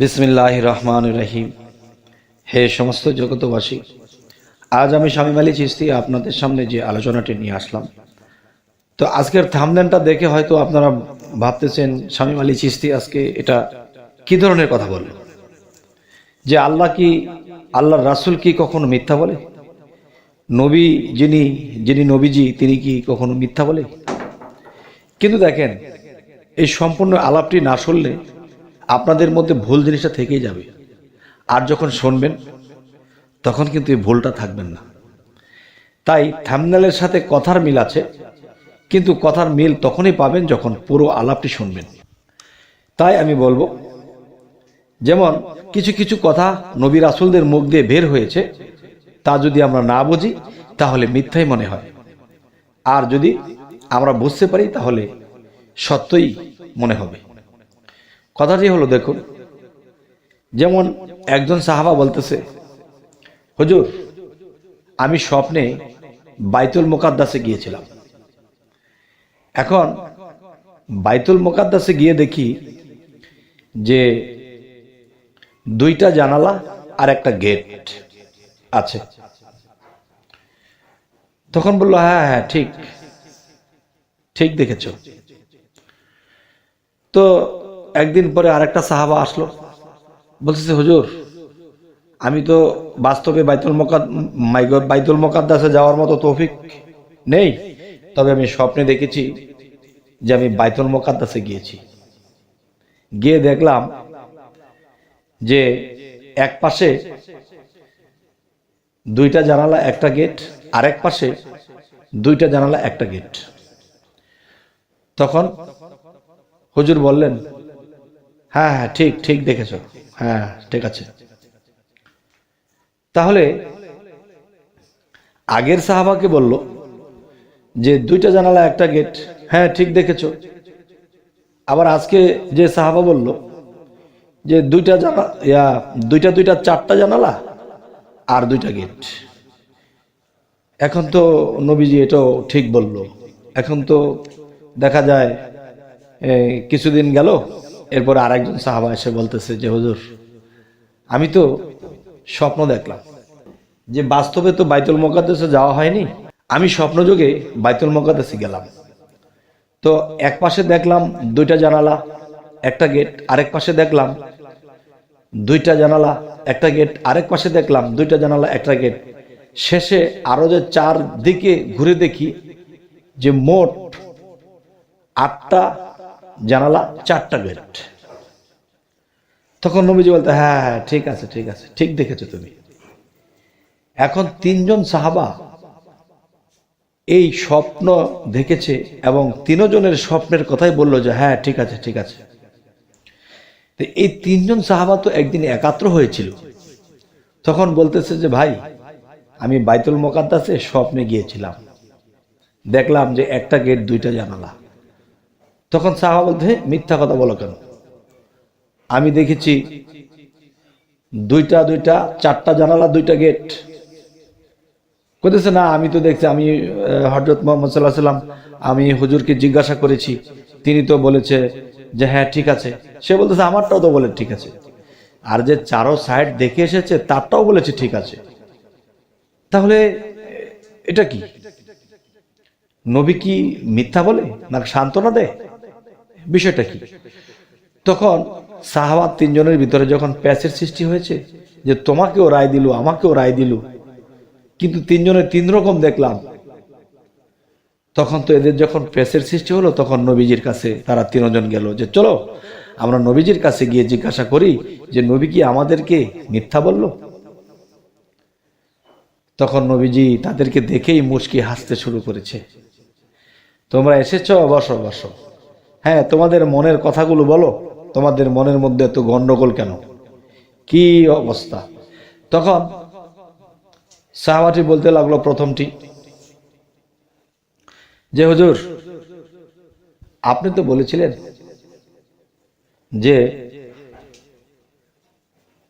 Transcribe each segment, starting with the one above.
বিসমিল্লাহ রহমান রহিম। হে সমস্ত জগতবাসী আজ আমি স্বামী আলী চিস্তি আপনাদের সামনে যে আলোচনাটি নিয়ে আসলাম। তো আজকের থামদেনটা দেখে হয়তো আপনারা ভাবতেছেন, স্বামী আলী চিস্তি আজকে এটা কি ধরনের কথা বলল যে আল্লাহ কি, আল্লাহর রাসূল কি কখনো মিথ্যা বলে? নবী যিনি যিনি নবীজি, তিনি কি কখনো মিথ্যা বলে? কিন্তু দেখেন, এই সম্পূর্ণ আলাপটি না শুনলে আপনাদের মধ্যে ভুল জিনিসটা থেকেই যাবে। আর যখন শুনবেন, তখন কিন্তু এই ভুলটা থাকবেন না। তাই থামনেলের সাথে কথার মিল আছে, কিন্তু কথার মিল তখনই পাবেন যখন পুরো আলাপটি শুনবেন। তাই আমি বলব, যেমন কিছু কিছু কথা নবী রাসুলদের মুখ দিয়ে বের হয়েছে, তা যদি আমরা না বুঝি, তাহলে মিথ্যাই মনে হয়। আর যদি আমরা বুঝতে পারি, তাহলে সত্যই মনে হবে। কথাটি হলো, দেখুন, যেমন একজন সাহাবা বলতেছে, হুজুর, আমি স্বপ্নে বাইতুল মোকাদ্দাসে গিয়েছিলাম। এখন বাইতুল মোকাদ্দাসে গিয়ে দেখি যে দুইটা জানালা আর একটা গেট আছে। তখন বলল হ্যাঁ হ্যাঁ ঠিক ঠিক দেখেছ। তো একদিন পরে আরেকটা সাহাবা আসলো। বলতেছে, হুজুর, আমি তো বাস্তবে বাইতুল মোকাদ বাইতুল মোকাদ্দাসে যাওয়ার মতো তৌফিক নেই। তবে আমি স্বপ্নে দেখেছি যে আমি বাইতুল মোকাদ্দাসে গিয়েছি। গিয়ে দেখলাম যে এক পাশে দুইটা জানালা, একটা গেট, আরেক পাশে দুইটা জানালা, একটা গেট। তখন হুজুর বললেন হ্যাঁ হ্যাঁ ঠিক ঠিক দেখেছ। হ্যাঁ ঠিক আছে। তাহলে আগের সাহাবাকে বলল যে, দুইটা জানালা, একটা গেট। হ্যাঁ ঠিক দেখেছ। আবার আজকে যে সাহাবা বলল যে, দুইটা জানা, ইয়া, দুইটা দুইটা, চারটা জানালা আর দুইটা গেট। এখন তো নবীজি এটাও ঠিক বলল। এখন তো দেখা যায় কিছুদিন গেল এরপর আরেকজন সাহাবা এসে বলতেছে যে, হুজুর, আমি তো স্বপ্ন দেখলাম যে বাস্তবে তো বাইতুল মোকাদ্দেসে যাওয়া হয়নি। আমি স্বপ্নযোগে বাইতুল মোকাদ্দেসে গেলাম। তো এক পাশে দেখলাম দুইটা জানালা, একটা গেট, আরেক পাশে দেখলাম দুইটা জানালা, একটা গেট, আরেক পাশে দেখলাম দুইটা জানালা, একটা গেট। শেষে আরও যে চার দিকে ঘুরে দেখি যে মোট আটটা জানালা, চারটা গেট। তখন নবীজি বলতে হ্যাঁ হ্যাঁ ঠিক আছে ঠিক আছে, ঠিক দেখেছ তুমি। এখন তিনজন সাহাবা এই স্বপ্ন দেখেছে এবং তিনজনের স্বপ্নের কথাই বলল যে হ্যাঁ ঠিক আছে ঠিক আছে। তো এই তিনজন সাহাবা তো একদিন একাত্র হয়েছিল। তখন বলতেছে যে, ভাই, আমি বাইতুল মোকাদ্দাসে স্বপ্নে গিয়েছিলাম। দেখলাম যে একটা গেট, দুইটা জানালা। তখন সাহাবা বলতে মিথ্যা কথা বলো কেন? আমি দেখেছি দুইটা দুইটা, চারটা জানালা, দুইটা গেট। বলতেছে না, আমি তো দেখছি, আমি হজরত মোহাম্মদ সাল্লাহ সাল্লাম আমি হুজুরকে জিজ্ঞাসা করেছি। তিনি তো বলেছে যে হ্যাঁ ঠিক আছে। সে বলতেছে, আমারটাও তো বলে ঠিক আছে। আর যে চারো সাইড দেখে এসেছে, তারটাও বলেছে, ঠিক আছে। তাহলে এটা কি? নবী কি মিথ্যা বলে? না, সান্ত্বনা দেয়? বিষয়টা কি? তখন সাহাবাদ তিনজনের ভিতরে যখন প্যাচের সৃষ্টি হয়েছে, যে তোমাকেও রায় দিল, আমাকেও রায় দিল, কিন্তু তিনজনের তিন রকম দেখলাম। তখন তো এদের যখন প্যাচের সৃষ্টি হলো, তখন নবীজির কাছে তারা তিনজন গেল, যে চলো, আমরা নবীজির কাছে গিয়ে জিজ্ঞাসা করি, যে নবী কি আমাদেরকে মিথ্যা বলল? তখন নবীজি তাদেরকে দেখেই মুশকি হাসতে শুরু করেছে। তোমরা এসেছ, বসো বসো। হ্যাঁ তোমাদের মনের কথাগুলো বলো। তোমাদের মনের মধ্যে এত গন্ডগোল কেন? কি অবস্থা? তখন সাহাবাটি বলতে লাগল প্রথমটি, যে, হুজুর, আপনি তো বলেছিলেন যে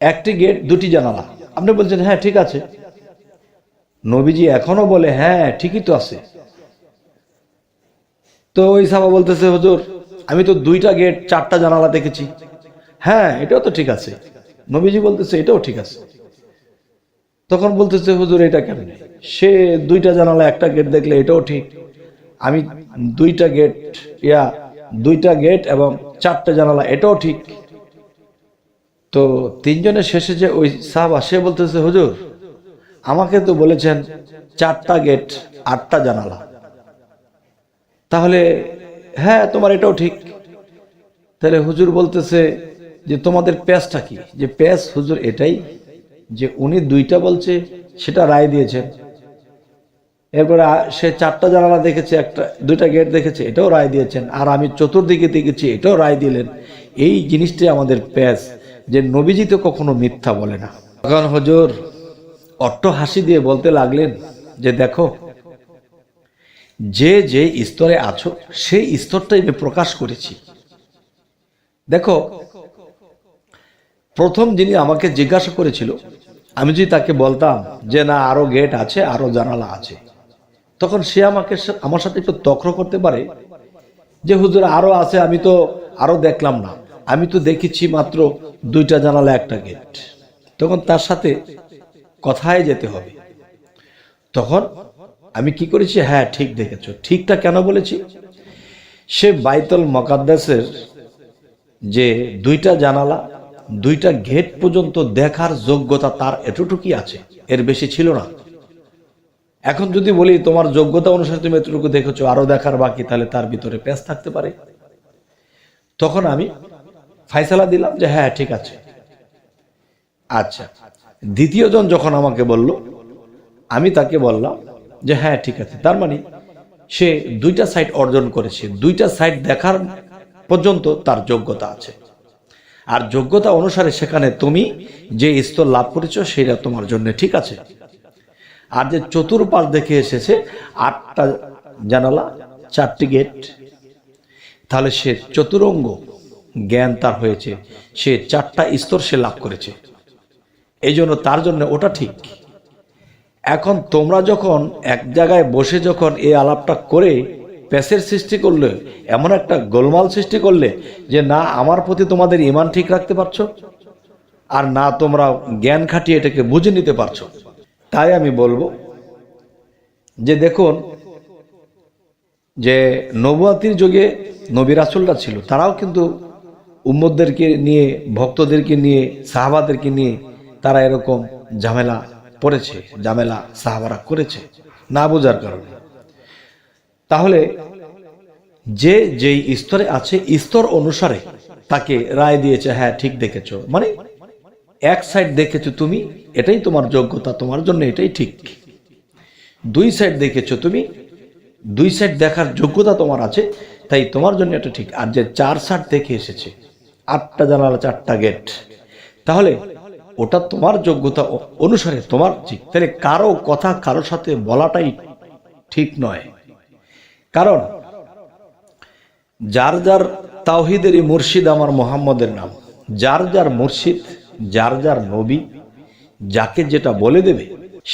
একটি গেট, দুটি জানালা। আপনি বলছেন হ্যাঁ ঠিক আছে। নবীজি এখনও বলে হ্যাঁ ঠিকই তো আছে। তো ওই সাহাবা বলতেছে, হুজুর, আমি তো দুইটা গেট চারটা জানালা দেখেছি। হ্যাঁ এটাও তো ঠিক আছে। নবীজি বলতেছে, এটাও ঠিক আছে। তখন বলতেছে, হুজুর, এটা কেন? সে দুইটা জানালা, একটা গেট দেখলে এটাও ঠিক। আমি দুইটা গেট ইয়া, দুইটা গেট এবং চারটা জানালা, এটাও ঠিক। তো তিনজনের শেষে যে ওই সাহাবা, সে বলতেছে, হুজুর, আমাকে তো বলেছেন চারটা গেট আটটা জানালা। তাহলে হ্যাঁ তোমার এটাও ঠিক। তাহলে হুজুর বলতেছে যে, তোমাদের প্যাসটা কি? যে প্যাস হুজুর এটাই যে, উনি দুইটা বলছে, সেটা রায় দিয়েছেন। এরপরে সে চারটা জানালা দেখেছে, একটা, দুইটা গেট দেখেছে, এটাও রায় দিয়েছেন। আর আমি চতুর্দিকে দেখেছি, এটাও রায় দিলেন। এই জিনিসটাই আমাদের প্যাস যে নবীজি তো কখনো মিথ্যা বলে না। তখন হুজুর অট্ট হাসি দিয়ে বলতে লাগলেন যে, দেখো যে যে স্তরে আছো, সেই স্তরটাই আমি প্রকাশ করেছি। দেখো, প্রথম যিনি আমাকে জিজ্ঞাসা করেছিল, আমি যদি তাকে বলতাম যে, না, আরও গেট আছে, আরও জানালা আছে। তখন সে আমাকে আমার সাথে একটু তক্র করতে পারে যে, হুজুর, আরও আছে, আমি তো আরও দেখলাম না। আমি তো দেখেছি মাত্র দুইটা জানালা, একটা গেট তখন তার সাথে কথায় যেতে হবে। তখন আমি কি করেছি? হ্যাঁ ঠিক দেখেছ। ঠিকটা কেন বলেছি? সে বাইতল মকাদ্দাসের যে দুইটা জানালা, দুইটা গেট পর্যন্ত দেখার যোগ্যতা তার এতটুকুই আছে। এর বেশি ছিল না। এখন যদি বলি, তোমার যোগ্যতা অনুসারে তুমি এতটুকু দেখেছ, আরও দেখার বাকি, তাহলে তার ভিতরে পেঁচ থাকতে পারে। তখন আমি ফাইসালা দিলাম যে হ্যাঁ ঠিক আছে। আচ্ছা দ্বিতীয়জন যখন আমাকে বলল, আমি তাকে বললাম যে হ্যাঁ ঠিক আছে। তার মানে সে দুইটা সাইট অর্জন করেছে। দুইটা সাইট দেখার পর্যন্ত তার যোগ্যতা আছে। আর যোগ্যতা অনুসারে সেখানে তুমি যে স্তর লাভ করেছ, সেটা তোমার জন্য ঠিক আছে। আর যে চতুর্পাশ দেখে এসেছে, আটটা জানালা, চারটি গেট, তাহলে সে চতুরঙ্গ জ্ঞান তার হয়েছে। সে চারটা স্তর সে লাভ করেছে। এই জন্য তার জন্য ওটা ঠিক। এখন তোমরা যখন এক জায়গায় বসে যখন এই আলাপটা করে প্যাসের সৃষ্টি করলে, এমন একটা গোলমাল সৃষ্টি করলে যে না, আমার প্রতি তোমাদের ইমান ঠিক রাখতে পারছ আর না, তোমরা জ্ঞান খাটিয়ে এটাকে বুঝে নিতে পারছ। তাই আমি বলব যে দেখুন, যে নবুয়াতির যুগে নবী রাসুলরা ছিল, তারাও কিন্তু উম্মদদেরকে নিয়ে, ভক্তদেরকে নিয়ে, সাহাবাদেরকে নিয়ে তারা এরকম ঝামেলা পড়েছে, ঝামেলা সাহাবারা করেছে, না বোঝার কারণে। তাহলে যে যেই স্তরে আছে, স্তর অনুসারে তাকে রায় দিয়েছে হ্যাঁ ঠিক দেখেছ। মানে এক সাইড দেখেছ তুমি, এটাই তোমার যোগ্যতা, তোমার জন্য এটাই ঠিক। দুই সাইড দেখেছ তুমি, দুই সাইড দেখার যোগ্যতা তোমার আছে, তাই তোমার জন্য এটা ঠিক। আর যে চার সাইড দেখে এসেছে, আটটা জানালা, চারটা গেট। তাহলে ওটা তোমার যোগ্যতা। অনুসারে তোমার ঠিক। তাহলে কারও কথা কারোর সাথে বলাটাই ঠিক নয়। কারণ যার যার তাওহিদেরই মুর্শিদ আমার মোহাম্মদের নাম, যার যার মুর্শিদ, যার যার নবী, যাকে যেটা বলে দেবে,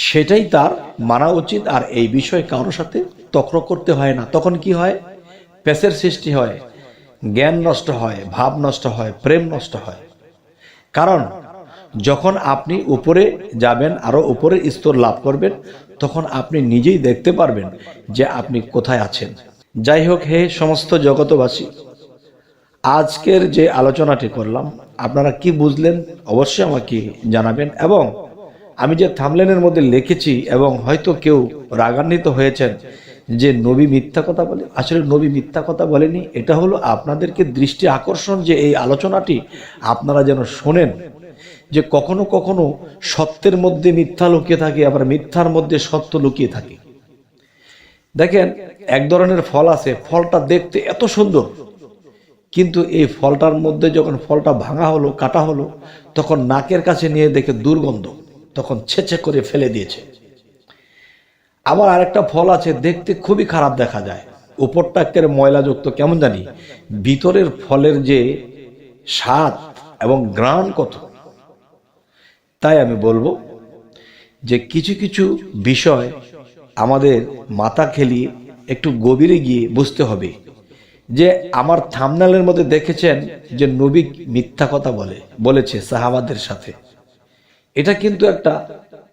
সেটাই তার মানা উচিত। আর এই বিষয়ে কারোর সাথে তক্র করতে হয় না। তখন কি হয়? পেশের সৃষ্টি হয়, জ্ঞান নষ্ট হয়, ভাব নষ্ট হয়, প্রেম নষ্ট হয়। কারণ যখন আপনি উপরে যাবেন আরও উপরের স্তর লাভ করবেন, তখন আপনি নিজেই দেখতে পারবেন যে আপনি কোথায় আছেন। যাই হোক, হে সমস্ত জগতবাসী আজকের যে আলোচনাটি করলাম, আপনারা কি বুঝলেন অবশ্যই আমাকে জানাবেন এবং আমি যে থামলেনের মধ্যে লিখেছি এবং হয়তো কেউ রাগান্বিত হয়েছেন যে নবী মিথ্যা কথা বলে, আসলে নবী মিথ্যা কথা বলেনি, এটা হলো আপনাদেরকে দৃষ্টি আকর্ষণ যে এই আলোচনাটি আপনারা যেন শোনেন। যে কখনো কখনো সত্যের মধ্যে মিথ্যা লুকিয়ে থাকে, আবার মিথ্যার মধ্যে সত্য লুকিয়ে থাকে। দেখেন, এক ধরনের ফল আছে, ফলটা দেখতে এত সুন্দর, কিন্তু এই ফলটার মধ্যে যখন ফলটা ভাঙা হলো, কাটা হলো, তখন নাকের কাছে নিয়ে দেখে দুর্গন্ধ, তখন ছেছে করে ফেলে দিয়েছে। আবার আরেকটা ফল আছে, দেখতে খুবই খারাপ দেখা যায়। উপরটা একেবারে ময়লাযুক্ত, কেমন জানি? ভিতরের ফলের যে স্বাদ এবং গ্রান কত তাই আমি বলব যে কিছু কিছু বিষয় আমাদের মাথা খেলিয়ে একটু গভীরে গিয়ে বুঝতে হবে যে আমার থামনালের মধ্যে দেখেছেন যে নবী মিথ্যা কথা বলে, বলেছে সাহাবাদের সাথে। এটা কিন্তু একটা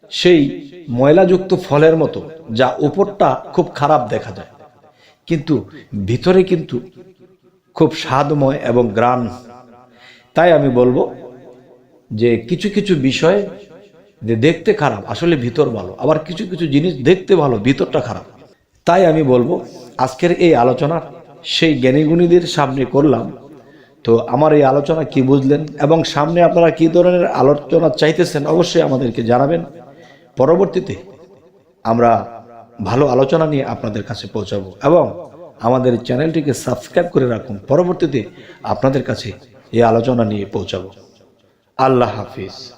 সেই ময়লাযুক্ত ফলের মতো যা উপরটা খুব খারাপ দেখা যায়। কিন্তু ভিতরে কিন্তু খুব স্বাদময় এবং গ্রান। তাই আমি বলব যে কিছু কিছু বিষয় যে দেখতে খারাপ, আসলে ভিতর ভালো। আবার কিছু কিছু জিনিস দেখতে ভালো, ভিতরটা খারাপ। তাই আমি বলব, আজকের এই আলোচনা, সেই জ্ঞানীগুণীদের সামনে করলাম। তো আমার এই আলোচনা কি বুঝলেন এবং সামনে আপনারা কি ধরনের আলোচনা চাইতেছেন অবশ্যই আমাদেরকে জানাবেন। পরবর্তীতে আমরা ভালো আলোচনা নিয়ে আপনাদের কাছে পৌঁছাবো এবং আমাদের চ্যানেলটিকে সাবস্ক্রাইব করে রাখুন। পরবর্তীতে আপনাদের কাছে এই আলোচনা নিয়ে পৌঁছাবো। আল্লাহ হাফিজ।